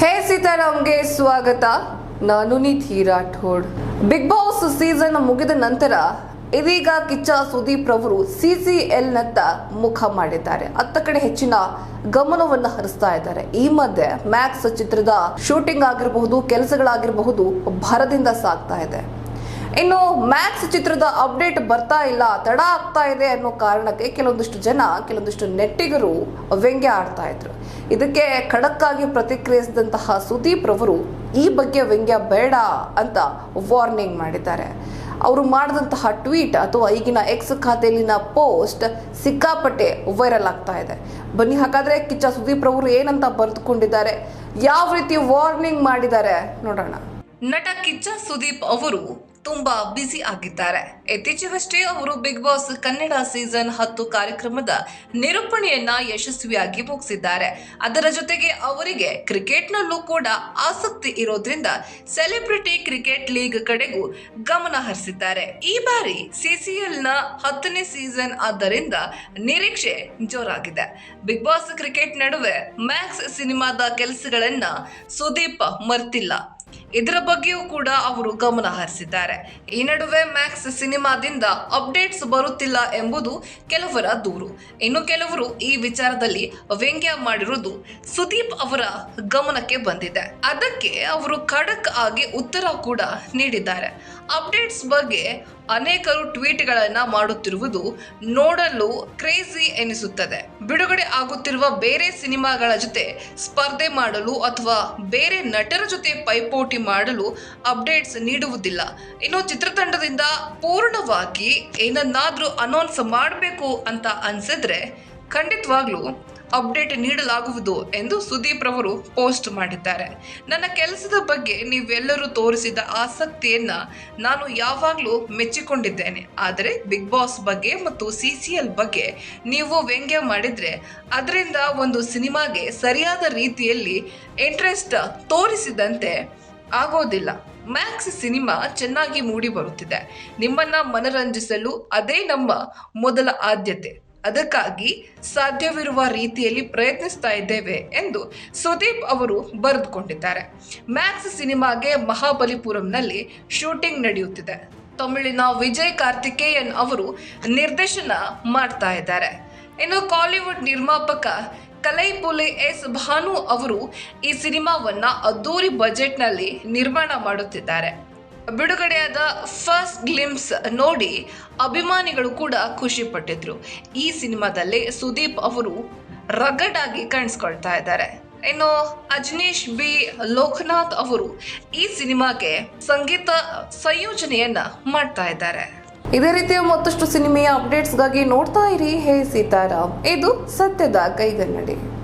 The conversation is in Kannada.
ಹೇ ಸೀತಾರಾಮ್ಗೆ ಸ್ವಾಗತ. ನಾನು Nidhi Rathod. Bigg Boss season ಮುಗಿದ ನಂತರ ಇದೀಗ ಕಿಚ್ಚ ಸುದೀಪ್ ರವರು ಸಿಸಿಎಲ್ ನತ್ತ ಮುಖ ಮಾಡಿದ್ದಾರೆ. ಅತ್ತ ಕಡೆ ಹೆಚ್ಚಿನ ಗಮನವನ್ನು ಹರಿಸ್ತಾ ಇದ್ದಾರೆ. ಈ ಮಧ್ಯೆ ಮ್ಯಾಕ್ಸ್ ಚಿತ್ರದ ಶೂಟಿಂಗ್ ಆಗಿರಬಹುದು, ಕೆಲಸಗಳಾಗಿರಬಹುದು, ಭರದಿಂದ ಸಾಗ್ತಾ ಇದೆ. ಇನ್ನು ಮ್ಯಾಕ್ಸ್ ಚಿತ್ರದ ಅಪ್ಡೇಟ್ ಬರ್ತಾ ಇಲ್ಲ, ತಡ ಆಗ್ತಾ ಇದೆ ಅನ್ನೋ ಕಾರಣಕ್ಕೆ ಕೆಲವೊಂದಿಷ್ಟು ಜನ, ಕೆಲವೊಂದಿಷ್ಟು ನೆಟ್ಟಿಗರು ವ್ಯಂಗ್ಯ ಆಡ್ತಾ ಇದ್ರು. ಇದಕ್ಕೆ ಖಡಕ್ ಆಗಿ ಪ್ರತಿಕ್ರಿಯಿಸಿದಂತಹ ಸುದೀಪ್ ರವರು ಈ ಬಗ್ಗೆ ವ್ಯಂಗ್ಯ ಬೇಡ ಅಂತ ವಾರ್ನಿಂಗ್ ಮಾಡಿದ್ದಾರೆ. ಅವರು ಮಾಡಿದಂತಹ ಟ್ವೀಟ್ ಅಥವಾ ಈಗಿನ ಎಕ್ಸ್ ಖಾತೆಯಲ್ಲಿನ ಪೋಸ್ಟ್ ಸಿಕ್ಕಾಪಟ್ಟೆ ವೈರಲ್ ಆಗ್ತಾ ಇದೆ. ಬನ್ನಿ, ಹಾಗಾದ್ರೆ ಕಿಚ್ಚ ಸುದೀಪ್ ರವರು ಏನಂತ ಬರೆದುಕೊಂಡಿದ್ದಾರೆ? ಯಾವ ರೀತಿ ವಾರ್ನಿಂಗ್ ಮಾಡಿದ್ದಾರೆ ನೋಡೋಣ. ನಟ ಕಿಚ್ಚ ಸುದೀಪ್ ಅವರು ತುಂಬಾ ಬ್ಯುಸಿ ಆಗಿದ್ದಾರೆ. ಇತ್ತೀಚೆಗಷ್ಟೇ ಅವರು ಬಿಗ್ ಬಾಸ್ ಕನ್ನಡ ಸೀಸನ್ ಹತ್ತು ಕಾರ್ಯಕ್ರಮದ ನಿರೂಪಣೆಯನ್ನ ಯಶಸ್ವಿಯಾಗಿ ಮುಗಿಸಿದ್ದಾರೆ. ಅದರ ಜೊತೆಗೆ ಅವರಿಗೆ ಕ್ರಿಕೆಟ್ನಲ್ಲೂ ಕೂಡ ಆಸಕ್ತಿ ಇರೋದ್ರಿಂದ ಸೆಲೆಬ್ರಿಟಿ ಕ್ರಿಕೆಟ್ ಲೀಗ್ ಕಡೆಗೂ ಗಮನ ಹರಿಸಿದ್ದಾರೆ. ಈ ಬಾರಿ ಸಿಸಿಎಲ್ನ ಹತ್ತನೇ ಸೀಸನ್ ಆದ್ದರಿಂದ ನಿರೀಕ್ಷೆ ಜೋರಾಗಿದೆ. ಬಿಗ್ ಬಾಸ್ ಕ್ರಿಕೆಟ್ ನಡುವೆ ಮ್ಯಾಕ್ಸ್ ಸಿನಿಮಾದ ಕೆಲಸಗಳನ್ನ ಸುದೀಪ್ ಮರ್ತಿಲ್ಲ. ಇದರ ಬಗ್ಗೆಯೂ ಕೂಡ ಅವರು ಗಮನ ಹರಿಸಿದ್ದಾರೆ. ಈ ನಡುವೆ ಮ್ಯಾಕ್ಸ್ ಸಿನಿಮಾದಿಂದ ಅಪ್ಡೇಟ್ಸ್ ಬರುತ್ತಿಲ್ಲ ಎಂಬುದು ಕೆಲವರ ದೂರು. ಇನ್ನು ಕೆಲವರು ಈ ವಿಚಾರದಲ್ಲಿ ವ್ಯಂಗ್ಯ ಮಾಡಿರುವುದು ಸುದೀಪ್ ಅವರ ಗಮನಕ್ಕೆ ಬಂದಿದೆ. ಅದಕ್ಕೆ ಅವರು ಖಡಕ್ ಆಗಿ ಉತ್ತರ ಕೂಡ ನೀಡಿದ್ದಾರೆ. ಅಪ್ಡೇಟ್ಸ್ ಬಗ್ಗೆ ಅನೇಕರು ಟ್ವೀಟ್ಗಳನ್ನು ಮಾಡುತ್ತಿರುವುದು ನೋಡಲು ಕ್ರೇಜಿ ಎನಿಸುತ್ತದೆ. ಬಿಡುಗಡೆ ಆಗುತ್ತಿರುವ ಬೇರೆ ಸಿನಿಮಾಗಳ ಜೊತೆ ಸ್ಪರ್ಧೆ ಮಾಡಲು ಅಥವಾ ಬೇರೆ ನಟರ ಜೊತೆ ಪೈಪೋಟಿ ಮಾಡಲು ಅಪ್ಡೇಟ್ಸ್ ನೀಡುವುದಿಲ್ಲ. ಇನ್ನು ಚಿತ್ರತಂಡದಿಂದ ಪೂರ್ಣವಾಗಿ ಏನನ್ನಾದರೂ ಅನೌನ್ಸ್ ಮಾಡಬೇಕು ಅಂತ ಅನ್ಸಿದ್ರೆ ಖಂಡಿತವಾಗ್ಲೂ ಅಪ್ಡೇಟ್ ನೀಡಲಾಗುವುದು ಎಂದು ಸುದೀಪ್ ರವರು ಪೋಸ್ಟ್ ಮಾಡಿದ್ದಾರೆ. ನನ್ನ ಕೆಲಸದ ಬಗ್ಗೆ ನೀವೆಲ್ಲರೂ ತೋರಿಸಿದ ಆಸಕ್ತಿಯನ್ನ ನಾನು ಯಾವಾಗಲೂ ಮೆಚ್ಚಿಕೊಂಡಿದ್ದೇನೆ. ಆದರೆ ಬಿಗ್ ಬಾಸ್ ಬಗ್ಗೆ ಮತ್ತು ಸಿ ಸಿ ಎಲ್ ಬಗ್ಗೆ ನೀವು ವ್ಯಂಗ್ಯ ಮಾಡಿದ್ರೆ ಅದರಿಂದ ಒಂದು ಸಿನಿಮಾಗೆ ಸರಿಯಾದ ರೀತಿಯಲ್ಲಿ ಇಂಟ್ರೆಸ್ಟ್ ತೋರಿಸಿದಂತೆ ಆಗೋದಿಲ್ಲ. ಮ್ಯಾಕ್ಸ್ ಸಿನಿಮಾ ಚೆನ್ನಾಗಿ ಮೂಡಿ ಬರುತ್ತಿದೆ. ನಿಮ್ಮನ್ನ ಮನರಂಜಿಸಲು ಅದೇ ನಮ್ಮ ಮೊದಲ ಆದ್ಯತೆ. ಅದಕ್ಕಾಗಿ ಸಾಧ್ಯವಿರುವ ರೀತಿಯಲ್ಲಿ ಪ್ರಯತ್ನಿಸ್ತಾ ಇದ್ದೇವೆ ಎಂದು ಸುದೀಪ್ ಅವರು ಬರೆದುಕೊಂಡಿದ್ದಾರೆ. ಮ್ಯಾಕ್ಸ್ ಸಿನಿಮಾಗೆ ಮಹಾಬಲಿಪುರಂನಲ್ಲಿ ಶೂಟಿಂಗ್ ನಡೆಯುತ್ತಿದೆ. ತಮಿಳಿನ ವಿಜಯ್ ಕಾರ್ತಿಕೇಯನ್ ಅವರು ನಿರ್ದೇಶನ ಮಾಡ್ತಾ ಇದ್ದಾರೆ. ಇನ್ನು ಕಾಲಿವುಡ್ ನಿರ್ಮಾಪಕ ಕಲೈಪುಲೆ ಎಸ್ ಭಾನು ಅವರು ಈ ಸಿನಿಮಾವನ್ನ ಅದ್ದೂರಿ ಬಜೆಟ್ನಲ್ಲಿ ನಿರ್ಮಾಣ ಮಾಡುತ್ತಿದ್ದಾರೆ. ಬಿಡುಗಡೆಯಾದ ಫಸ್ಟ್ ಗ್ಲಿಮ್ಸ್ ನೋಡಿ ಅಭಿಮಾನಿಗಳು ಕೂಡ ಖುಷಿ ಪಟ್ಟಿದ್ರು. ಈ ಸಿನಿಮಾದಲ್ಲಿ ಸುದೀಪ್ ಅವರು ರಗಡ್ ಆಗಿ ಕಾಣಿಸ್ಕೊಳ್ತಾ ಇದ್ದಾರೆ. ಇನ್ನು ಅಜನೀಶ್ ಬಿ. ಲೋಕನಾಥ್ ಅವರು ಈ ಸಿನಿಮಾಗೆ ಸಂಗೀತ ಸಂಯೋಜನೆಯನ್ನ ಮಾಡ್ತಾ ಇದ್ದಾರೆ. ಇದೇ ರೀತಿಯ ಮತ್ತಷ್ಟು ಸಿನಿಮೆಯ ಅಪ್ಡೇಟ್ಸ್ಗಾಗಿ ನೋಡ್ತಾ ಇರಿ, ಹೇ ಸೀತಾರಾಮ್. ಇದು ಸತ್ಯದ ಕೈಗನ್ನಡಿ.